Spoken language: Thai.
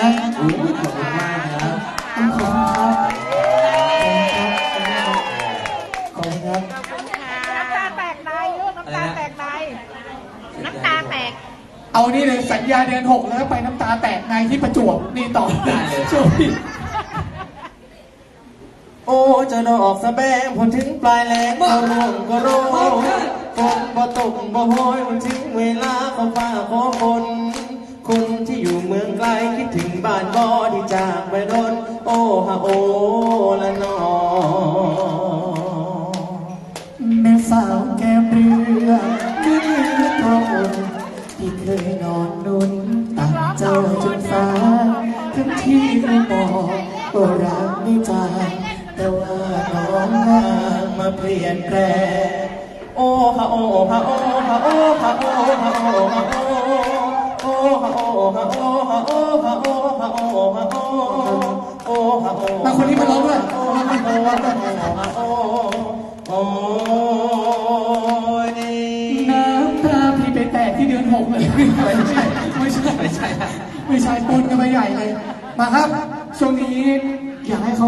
นะโอ้ยขอบคุณมากครับต้องขอบคุณครับขอบคุณครับน้ำตาแตกในลูกน้ำตาแตกในน้ำตาแตก เอานี่เลยสัญญาเดือนหกแล้วไปน้ำตาแตกในที่ประจวบนี่ต่อช่วงนี้โอ้จะดอกสะแบงพอถึงปลายแหลงก็ร่วงก็โรยฝนบ่ตกบ่โหยมันถึงเวลาขอฟ้าขอฝนคนที่อยู่เมืองไกลคิดถึงานบ่ที่จากไปโดนโอ้ฮะโอ้ละนอแม่สาวแก้มเรือที่พระองค์ที่เคยนอนนุนตักเจ้าจนฟ้าทั้งที่ไม่บอกก็รักไม่จางแต่ว่าน้องนางมาเปลี่ยนแปลงโอ้ฮะโอ้ฮะโอ้ฮะโอ้ฮะโอ้ฮะโอ้ฮะโอ้ โอฮะโอฮะโอฮะโอโอฮะโอ้มาคนนี้มาร้องด้วยโอ้ยร้องด้วยโอโอ้ยน้ำตาพี่ไปแตกที่เดือนหกเลยไม่ใช่ไม่ใช่ไม่ใช่ไม่ใช่ปนกันไปใหญ่เลยมาครับช่วงนี้อยากให้เขา